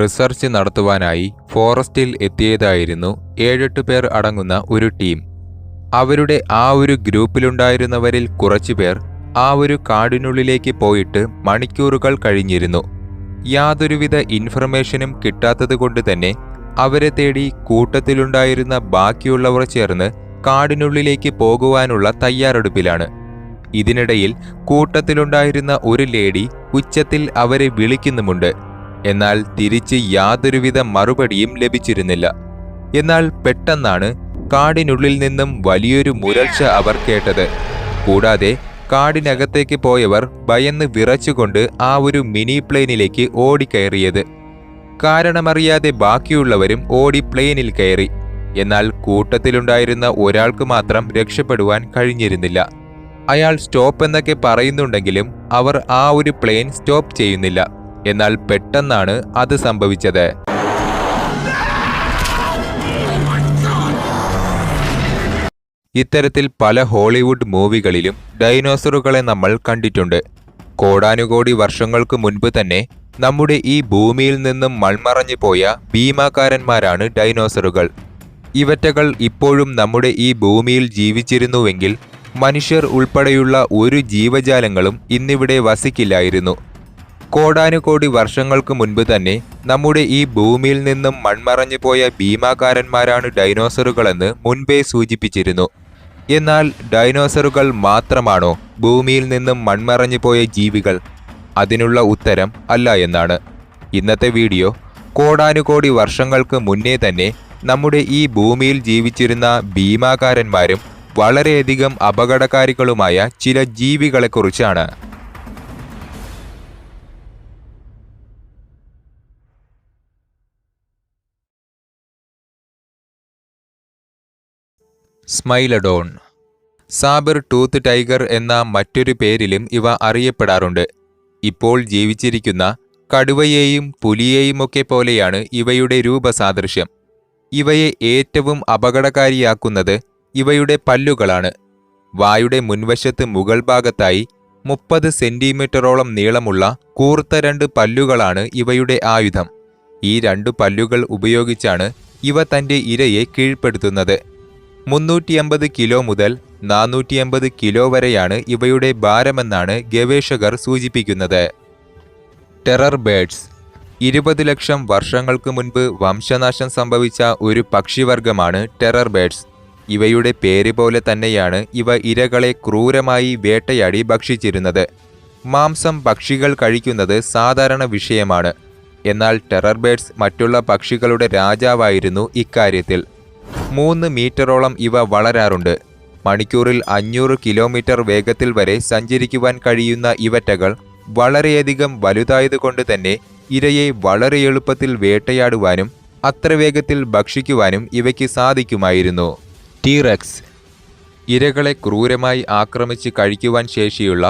Research നടത്തുവാനായി ഫോറസ്റ്റിൽ എത്തിയതായിരുന്നു ഏഴെട്ട് പേർ അടങ്ങുന്ന ഒരു ടീം. അവരുടെ ആ ഒരു ഗ്രൂപ്പിലുണ്ടായിരുന്നവരിൽ കുറച്ചുപേർ ആ ഒരു കാടിനുള്ളിലേക്ക് പോയിട്ട് മണിക്കൂറുകൾ കഴിഞ്ഞിരുന്നു. യാതൊരുവിധ ഇൻഫർമേഷനും കിട്ടാത്തതുകൊണ്ട് തന്നെ അവരെ തേടി കൂട്ടത്തിലുണ്ടായിരുന്ന ബാക്കിയുള്ളവർ ചേർന്ന് കാടിനുള്ളിലേക്ക് പോകുവാനുള്ള തയ്യാറെടുപ്പിലാണ്. ഇതിനിടയിൽ കൂട്ടത്തിലുണ്ടായിരുന്ന ഒരു ലേഡി ഉച്ചത്തിൽ അവരെ വിളിക്കുന്നുമുണ്ട്. എന്നാൽ തിരിച്ച് യാതൊരുവിധ മറുപടിയും ലഭിച്ചിരുന്നില്ല. എന്നാൽ പെട്ടെന്നാണ് കാടിനുള്ളിൽ നിന്നും വലിയൊരു മുരൾച്ച അവർ കേട്ടത്. കൂടാതെ കാടിനകത്തേക്ക് പോയവർ ഭയന്ന് വിറച്ചുകൊണ്ട് ആ ഒരു മിനി പ്ലെയിനിലേക്ക് ഓടിക്കയറിയത്. കാരണമറിയാതെ ബാക്കിയുള്ളവരും ഓടി പ്ലെയിനിൽ കയറി. എന്നാൽ കൂട്ടത്തിലുണ്ടായിരുന്ന ഒരാൾക്ക് മാത്രം രക്ഷപ്പെടുവാൻ കഴിഞ്ഞിരുന്നില്ല. അയാൾ സ്റ്റോപ്പ് എന്നൊക്കെ പറയുന്നുണ്ടെങ്കിലും അവർ ആ ഒരു പ്ലെയിൻ സ്റ്റോപ്പ് ചെയ്യുന്നില്ല. എന്നാൽ പെട്ടെന്നാണ് അത് സംഭവിച്ചത്. ഇത്തരത്തിൽ പല ഹോളിവുഡ് മൂവികളിലും ഡൈനോസറുകളെ നമ്മൾ കണ്ടിട്ടുണ്ട്. കോടാനുകോടി വർഷങ്ങൾക്ക് മുൻപ് തന്നെ നമ്മുടെ ഈ ഭൂമിയിൽ നിന്നും മൺമറഞ്ഞു പോയ ഭീമാകാരന്മാരാണ് ഡൈനോസറുകൾ. ഇവറ്റകൾ ഇപ്പോഴും നമ്മുടെ ഈ ഭൂമിയിൽ ജീവിച്ചിരുന്നുവെങ്കിൽ മനുഷ്യർ ഉൾപ്പെടെയുള്ള ഒരു ജീവജാലങ്ങളും ഇന്നിവിടെ വസിക്കില്ലായിരുന്നു. കോടാനുകോടി വർഷങ്ങൾക്ക് മുൻപ് തന്നെ നമ്മുടെ ഈ ഭൂമിയിൽ നിന്നും മൺമറഞ്ഞു പോയ ഭീമാകാരന്മാരാണ് ഡൈനോസറുകളെന്ന് മുൻപേ സൂചിപ്പിച്ചിരുന്നു. എന്നാൽ ഡൈനോസറുകൾ മാത്രമാണോ ഭൂമിയിൽ നിന്നും മൺമറഞ്ഞു പോയ ജീവികൾ? അതിനുള്ള ഉത്തരം അല്ല എന്നാണ്. ഇന്നത്തെ വീഡിയോ കോടാനുകോടി വർഷങ്ങൾക്ക് മുന്നേ തന്നെ നമ്മുടെ ഈ ഭൂമിയിൽ ജീവിച്ചിരുന്ന ഭീമാകാരന്മാരും വളരെയധികം അപകടകാരികളുമായ ചില ജീവികളെക്കുറിച്ചാണ്. സ്മൈലഡോൺ. സാബർ ടൂത്ത് ടൈഗർ എന്ന മറ്റൊരു പേരിലും ഇവ അറിയപ്പെടാറുണ്ട്. ഇപ്പോൾ ജീവിച്ചിരിക്കുന്ന കടുവയെയും പുലിയെയുമൊക്കെ പോലെയാണ് ഇവയുടെ രൂപസാദൃശ്യം. ഇവയെ ഏറ്റവും അപകടകാരിയാക്കുന്നത് ഇവയുടെ പല്ലുകളാണ്. വായുടെ മുൻവശത്ത് മുകൾ ഭാഗത്തായി മുപ്പത് സെന്റിമീറ്ററോളം നീളമുള്ള കൂർത്ത രണ്ട് പല്ലുകളാണ് ഇവയുടെ ആയുധം. ഈ രണ്ടു പല്ലുകൾ ഉപയോഗിച്ചാണ് ഇവ തന്റെ ഇരയെ കീഴ്പ്പെടുത്തുന്നത്. മുന്നൂറ്റിയമ്പത് കിലോ മുതൽ നാനൂറ്റിയമ്പത് കിലോ വരെയാണ് ഇവയുടെ ഭാരമെന്നാണ് ഗവേഷകർ സൂചിപ്പിക്കുന്നത്. Terror birds. ഇരുപത് ലക്ഷം വർഷങ്ങൾക്ക് മുൻപ് വംശനാശം സംഭവിച്ച ഒരു പക്ഷിവർഗമാണ് ടെറർ ബേഡ്സ്. ഇവയുടെ പേര് പോലെ തന്നെയാണ് ഇവ ഇരകളെ ക്രൂരമായി വേട്ടയാടി ഭക്ഷിച്ചിരുന്നത്. മാംസം പക്ഷികൾ കഴിക്കുന്നത് സാധാരണ വിഷയമാണ്. എന്നാൽ ടെറർ ബേഡ്സ് മറ്റുള്ള പക്ഷികളുടെ രാജാവായിരുന്നു ഇക്കാര്യത്തിൽ. മൂന്ന് മീറ്ററോളം ഇവ വളരാറുണ്ട്. മണിക്കൂറിൽ അഞ്ഞൂറ് കിലോമീറ്റർ വേഗത്തിൽ വരെ സഞ്ചരിക്കുവാൻ കഴിയുന്ന ഇവറ്റകൾ വളരെയധികം വലുതായതുകൊണ്ട് തന്നെ ഇരയെ വളരെ എളുപ്പത്തിൽ വേട്ടയാടുവാനും അത്ര വേഗത്തിൽ ഭക്ഷിക്കുവാനും ഇവയ്ക്ക് സാധിക്കുമായിരുന്നു. ടീറക്സ് ഇരകളെ ക്രൂരമായി ആക്രമിച്ച് കഴിക്കുവാൻ ശേഷിയുള്ള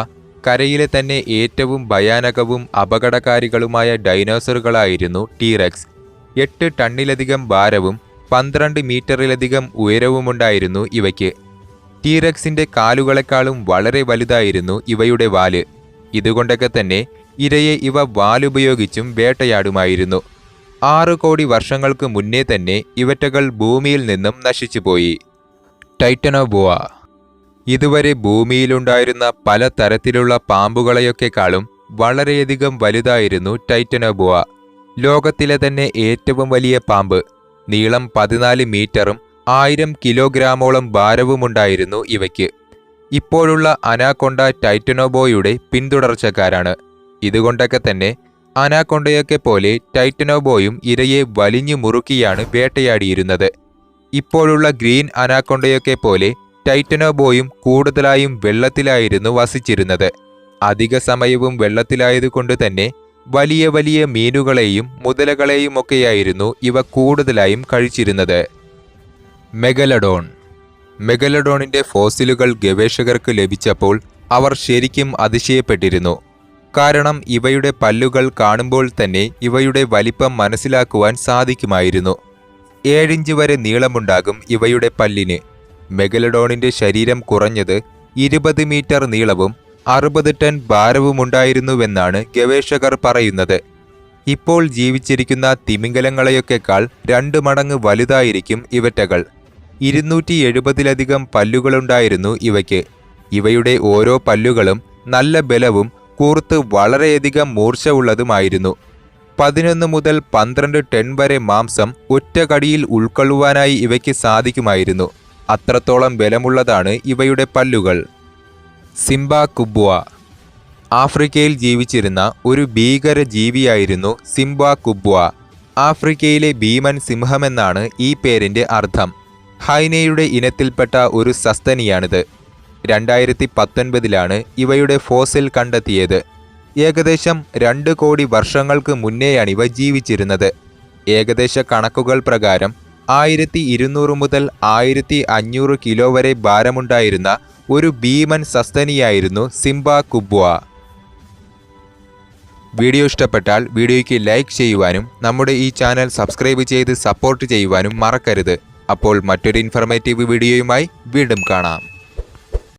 കരയിലെ തന്നെ ഏറ്റവും ഭയാനകവും അപകടകാരികളുമായ ഡൈനോസറുകളായിരുന്നു ടീറക്സ് എട്ട് ടണ്ണിലധികം ഭാരവും പന്ത്രണ്ട് മീറ്ററിലധികം ഉയരവുമുണ്ടായിരുന്നു ഇവയ്ക്ക്. ടീറക്സിന്റെ കാലുകളെക്കാളും വളരെ വലുതായിരുന്നു ഇവയുടെ വാൽ. ഇതുകൊണ്ടൊക്കെ തന്നെ ഇരയെ ഇവ വാലുപയോഗിച്ചും വേട്ടയാടുമായിരുന്നു. ആറ് കോടി വർഷങ്ങൾക്ക് മുന്നേ തന്നെ ഇവറ്റകൾ ഭൂമിയിൽ നിന്നും നശിച്ചുപോയി. ടൈറ്റനോബുവ ഇതുവരെ ഭൂമിയിലുണ്ടായിരുന്ന പല തരത്തിലുള്ള പാമ്പുകളെയൊക്കെക്കാളും വളരെയധികം വലുതായിരുന്നു ടൈറ്റനോബുവ ലോകത്തിലെ തന്നെ ഏറ്റവും വലിയ പാമ്പ്. നീളം പതിനാല് മീറ്ററും ആയിരം കിലോഗ്രാമോളം ഭാരവുമുണ്ടായിരുന്നു ഇവയ്ക്ക്. ഇപ്പോഴുള്ള അനാക്കൊണ്ട ടൈറ്റനോബോയുടെ പിന്തുടർച്ചക്കാരാണ്. ഇതുകൊണ്ടൊക്കെ തന്നെ അനാക്കൊണ്ടയൊക്കെ പോലെ ടൈറ്റനോബോയും ഇരയെ വലിഞ്ഞു മുറുക്കിയാണ് വേട്ടയാടിയിരുന്നത്. ഇപ്പോഴുള്ള ഗ്രീൻ അനാക്കൊണ്ടയൊക്കെ പോലെ ടൈറ്റനോബോയും കൂടുതലായും വെള്ളത്തിലായിരുന്നു വസിച്ചിരുന്നത്. അധിക സമയവും വെള്ളത്തിലായതുകൊണ്ട് തന്നെ വലിയ വലിയ മീനുകളെയും മുതലകളെയുമൊക്കെയായിരുന്നു ഇവ കൂടുതലായും കഴിച്ചിരുന്നത്. മെഗലഡോൺ. മെഗലഡോണിന്റെ ഫോസിലുകൾ ഗവേഷകർക്ക് ലഭിച്ചപ്പോൾ അവർ ശരിക്കും അതിശയപ്പെട്ടിരുന്നു. കാരണം ഇവയുടെ പല്ലുകൾ കാണുമ്പോൾ തന്നെ ഇവയുടെ വലിപ്പം മനസ്സിലാക്കുവാൻ സാധിക്കുമായിരുന്നു. ഏഴിഞ്ച് വരെ നീളമുണ്ടാകും ഇവയുടെ പല്ലിന്. മെഗലഡോണിന്റെ ശരീരം കുറഞ്ഞത് ഇരുപത് മീറ്റർ നീളവും അറുപത് ടൺ ഭാരവുമുണ്ടായിരുന്നുവെന്നാണ് ഗവേഷകർ പറയുന്നത്. ഇപ്പോൾ ജീവിച്ചിരിക്കുന്ന തിമിംഗലങ്ങളെയൊക്കെക്കാൾ രണ്ട് മടങ്ങ് വലുതായിരിക്കും ഇവറ്റകൾ. ഇരുന്നൂറ്റി എഴുപതിലധികം പല്ലുകളുണ്ടായിരുന്നു ഇവയ്ക്ക്. ഇവയുടെ ഓരോ പല്ലുകളും നല്ല ബലവും കൂർത്ത് വളരെയധികം മൂർച്ച ഉള്ളതുമായിരുന്നു പതിനൊന്ന് മുതൽ പന്ത്രണ്ട് ടൺ വരെ മാംസം ഒറ്റ കടിയിൽ ഉൾക്കൊള്ളുവാനായി ഇവയ്ക്ക് സാധിക്കുമായിരുന്നു. അത്രത്തോളം ബലമുള്ളതാണ് ഇവയുടെ പല്ലുകൾ. Simbakubwa. ആഫ്രിക്കയിൽ ജീവിച്ചിരുന്ന ഒരു ഭീകര ജീവിയായിരുന്നു സിംബ കുബ്വ. ആഫ്രിക്കയിലെ ഭീമൻ സിംഹമെന്നാണ് ഈ പേരിന്റെ അർത്ഥം. ഹൈനയുടെ ഇനത്തിൽപ്പെട്ട ഒരു സസ്തനിയാണിത്. രണ്ടായിരത്തി പത്തൊൻപതിലാണ് ഇവയുടെ ഫോസിൽ കണ്ടെത്തിയത്. ഏകദേശം രണ്ട് കോടി വർഷങ്ങൾക്ക് മുന്നേയാണിവ ജീവിച്ചിരുന്നത്. ഏകദേശ കണക്കുകൾ പ്രകാരം ആയിരത്തി ഇരുന്നൂറ് മുതൽ ആയിരത്തി അഞ്ഞൂറ് കിലോ വരെ ഭാരമുണ്ടായിരുന്ന ഒരു ഭീമൻ സസ്തനിയായിരുന്നു സിംബ കുബ്വ. വീഡിയോ ഇഷ്ടപ്പെട്ടാൽ വീഡിയോയ്ക്ക് ലൈക്ക് ചെയ്യുവാനും നമ്മുടെ ഈ ചാനൽ സബ്സ്ക്രൈബ് ചെയ്ത് സപ്പോർട്ട് ചെയ്യുവാനും മറക്കരുത്. അപ്പോൾ മറ്റൊരു ഇൻഫർമേറ്റീവ് വീഡിയോയുമായി വീണ്ടും കാണാം.